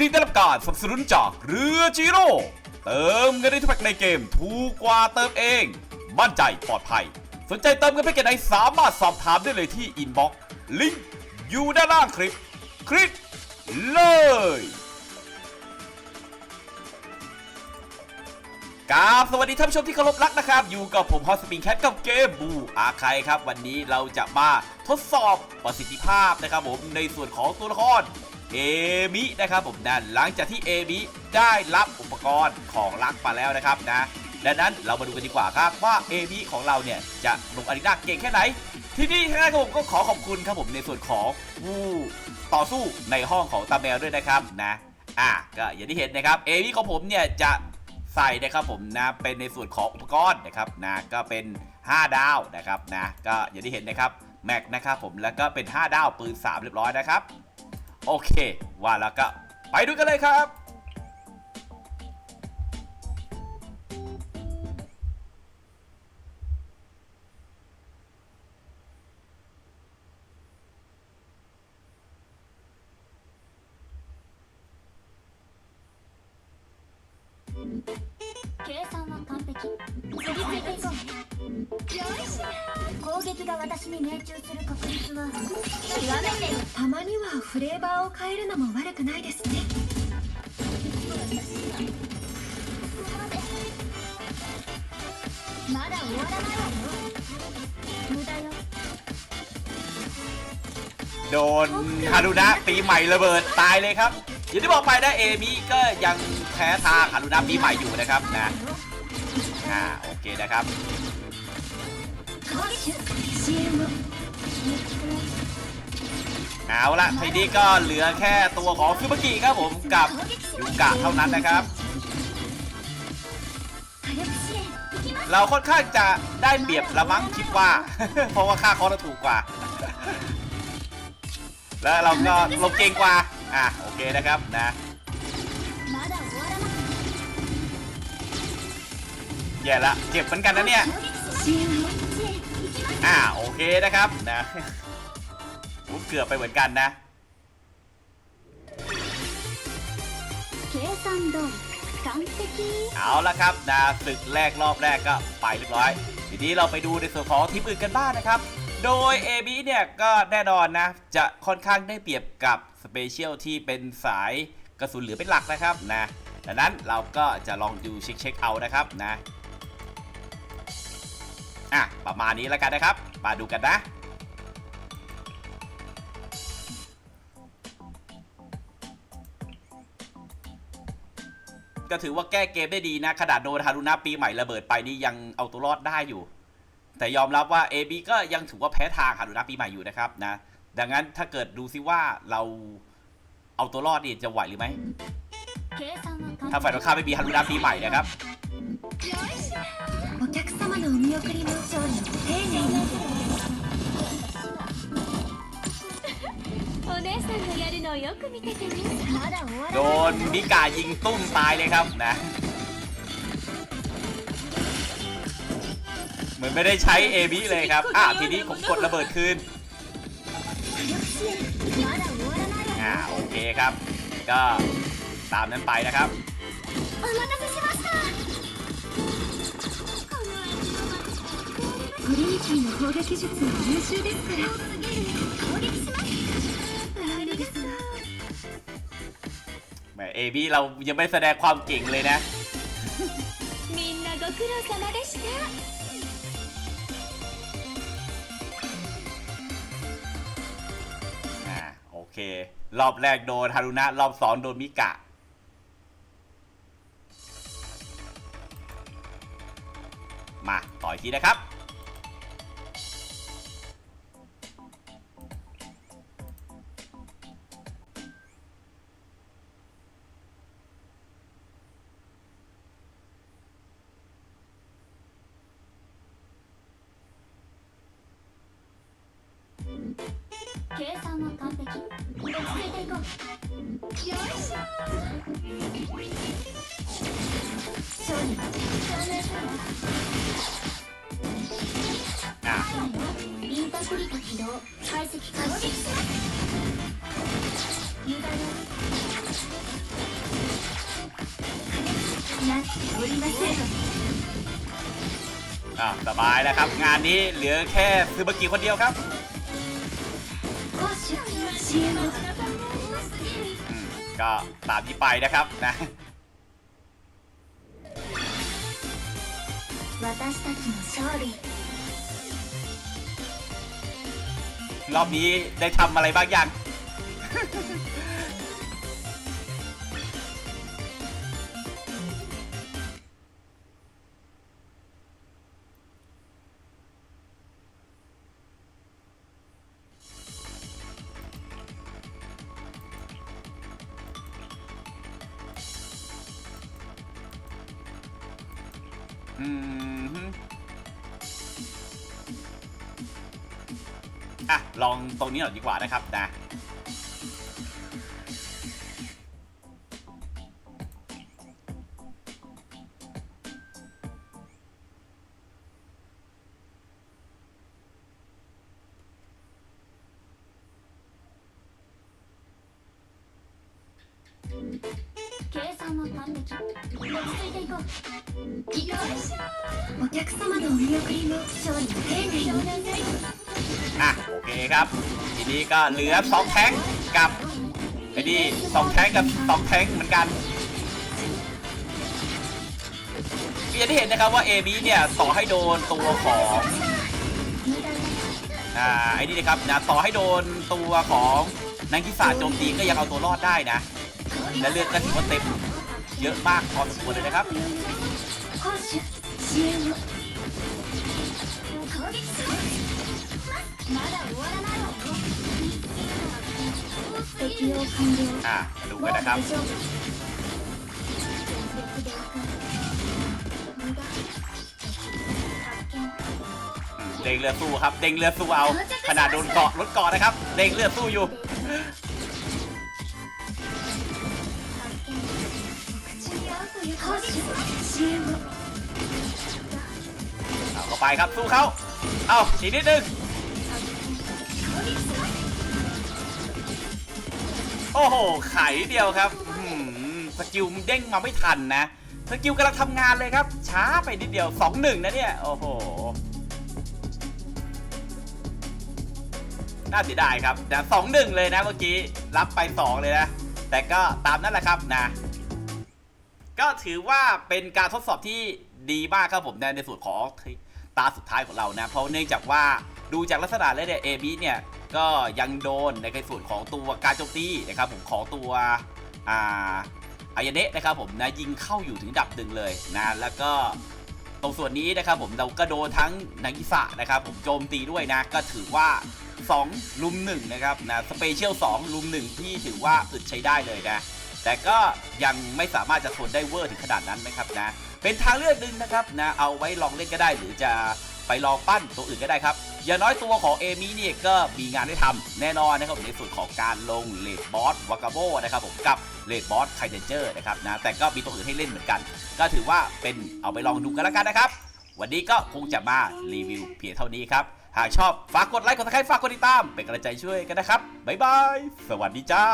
นี้ได้รับการสนับสนุนจากเรือจิโร่เติมเงินได้ทุกแพ็คในเกมถูกกว่าเติมเอง มั่นใจปลอดภัย สนใจเติมเงินแพ็กเกจไหนสามารถสอบถามได้เลยที่อินบ็อกซ์ลิงก์อยู่ด้านล่างคลิป คลิกเลย กราบสวัสดีท่านผู้ชมที่เคารพรักนะครับ อยู่กับผมฮอสปิงแคทกับเกมบูอาไคครับ วันนี้เราจะมาทดสอบประสิทธิภาพนะครับผมในส่วนของตัวละคร เอมินะครับผมนะหลังจากที่เอมิได้รับอุปกรณ์ของรักมาแล้วนะครับนะดังนั้นเรามาดูกันดีกว่าครับว่าเอมิของเราเนี่ยจะลงอารีนาเก่งแค่ไหน ที่นี่นะครับผมก็ขอขอบคุณครับผมในส่วนของผู้ต่อสู้ในห้องของตาแมวด้วยนะครับนะอะก็อย่างที่เห็นนะครับเอมิของผมเนี่ยจะใส่นะครับผมนะเป็นในส่วนของอุปกรณ์นะครับนะก็เป็น 5 ดาวนะครับนะก็อย่างที่เห็นนะครับแม็กนะครับผมแล้วก็เป็น 5 ดาวปืน 3 เรียบร้อยนะครับ โอเค ว่าแล้วก็ไปดูกันเลยครับ 計算は完璧次々といこうよし し攻撃が私に命中する確率は極めてたまにはフレーバーを変えるのも悪くないですねまだ終わらないわよ無駄よ โดนฮารุนะปีใหม่ระเบิดตายเลยครับ อย่างที่บอกไปนะเอมิก็ยังแพ้ทางฮารุนะปีใหม่อยู่นะครับนะอ่าโอเคนะครับ 支援を เอาละทีนี้ก็เหลือแค่ตัวของฟิบกิครับผมกับยูกะเท่านั้นนะครับ เราค่อนข้างจะได้เปรียบละมั้งคิดว่า เพราะว่าค่าคอร์ถูกกว่า แล้วเราก็ลงเก่งกว่า อะโอเคนะครับนะแย่ละเจ็บเหมือนกันนะเนี่ย อ่าโอเคนะครับนะผมเกือบไปเหมือนกันนะเอาละครับนะศึกแรกรอบแรกก็ไปเรียบร้อย ทีนี้เราไปดูในส่วนของทีมอื่นกันบ้างนะครับ โดย AB เนี่ยก็แน่นอนนะ จะค่อนข้างได้เปรียบกับสเปเชียลที่เป็นสายกระสุนเหลือเป็นหลักนะครับนะดังนั้นเราก็จะลองดูเช็คเช็คเอานะครับนะ่ะประมาณนี้แล้วกันนะครับ มาดูกันนะก็ถือว่าแก้เกมได้ดีนะ ขนาดโดนฮารุนาปีใหม่ระเบิดไปนี่ยังเอาตัวรอดได้อยู่ แต่ยอมรับว่า AB ก็ยังถือว่าแพ้ทางฮารุนาปีใหม่อยู่นะครับนะ ดังนั้นถ้าเกิดดูซิว่าเราเอาตัวรอดนี่จะไหวหรือไม่ถ้าฝ่ายตรงข้ามไม่มีฮารุนาปีใหม่นะครับ のお見送りも丁寧にお姉さんがやるのをよく見ててねまだ終わ โด らない นมิกายิงตุ้มตายเลยครับนะ เหมือนไม่ได้ใช้ AB เลยครับ อ่ะทีนี้ผมกดระเบิดคืน 火力支援まだ終わらないわ อ่าโอเคครับ ก็ตามนั้นไปนะครับ お待たせしました トリニティの攻撃術は優秀ですから攻撃しますありがとう แหม AB เรายังไม่แสดงความเก่งเลยนะ みんなご苦労様でした อ่าโอเค รอบแรกโดนฮารุนะ รอบสองโดนมิกะ มาต่ออีกทีนะครับ 計算は完璧落ち着いていこうよいしょ勝利わインクリタ起動解析開始油断なっておりませんสบายแล้วครับ งานนี้เหลือแค่ซื้อเบกี้คนเดียวครับ อืมก็ตามที่ไปนะครับนะ 私たちの勝利 รอบนี้ได้ทำอะไรบ้างยัง อืมอะ ลองตรงนี้หน่อยดีกว่านะครับนะ 計算のため落ち着いていこういかがでしょお客様のお見送りも勝利の丁寧に อ่ะ โอเคครับ ทีนี้ก็เหลือสองแท้งกับไอ้นี่สองแท้งกับสองแท้งเหมือนกันพี่จะได้เห็นนะครับว่าเอบีเนี่ยต่อให้โดนตัวของ 無駄だ อ่าไอ้นี่นะครับนะต่อให้โดนตัวของนังกิสาโจมตีก็ยังเอาตัวรอดได้นะ และเลือดก็ถือว่าเต็ม เยอะมากพอสมควรเลยนะครับอะมาดูกันนะครับเด้งเรือสู้ครับ เด้งเรือสู้เอา ขนาดโดนเกาะรถเกาะนะครับ เด้งเรือสู้อยู่ เอาเข้าไปครับสู้เขาเอาอีกนิดนึงโอ้โห ไข่เดียวครับสกิลมันเด้งมาไม่ทันนะ สกิลกำลังทำงานเลยครับ ช้าไปนิดเดียว 2-1 นะเนี่ย โอ้โห น่าเสียดายครับแต่สองหนึ่งเลยนะเมื่อกี้ รับไป 2 เลยนะ แต่ก็ตามนั้นแหละครับนะ ก็ถือว่าเป็นการทดสอบที่ดีมากครับผมในในส่วนของตาสุดท้ายของเรานะ เพราะเนื่องจากว่าดูจากลักษณะแล้วเนี่ยเอบีเนี่ยก็ยังโดนในส่วนของตัวการโจมตีนะครับผมของตัวอ่าอายเนะนะครับผมนะยิงเข้าอยู่ถึงดับหนึ่งเลยนะแล้วก็ตรงส่วนนี้นะครับผมเราก็โดนทั้งนากิสะนะครับผมโจมตีด้วยนะก็ถือว่า 2 ลุม1นะครับนะสเปเชียล2ลุม1ที่ถือว่าอึดใช้ได้เลยนะ แต่ก็ยังไม่สามารถจะทนได้เวอร์ถึงขนาดนั้นนะครับนะ เป็นทางเลือกหนึ่งนะครับนะ เอาไว้ลองเล่นก็ได้ หรือจะไปลองปั้นตัวอื่นก็ได้ครับ อย่างน้อยตัวของเอมี่เนี่ยก็มีงานให้ทำแน่นอนนะครับในส่วนของการลงเลดบอสวากาโบนะครับผมกับเลดบอสไคเดนเจอร์นะครับนะ แต่ก็มีตัวอื่นให้เล่นเหมือนกัน ก็ถือว่าเป็นเอาไปลองดูกันแล้วกันนะครับ วันนี้ก็คงจะมารีวิวเพียงเท่านี้ครับ หากชอบฝากกดไลค์กดติดตามฝากกดติดตามเป็นกำลังใจช่วยกันนะครับบ๊ายบายสวัสดีจ้า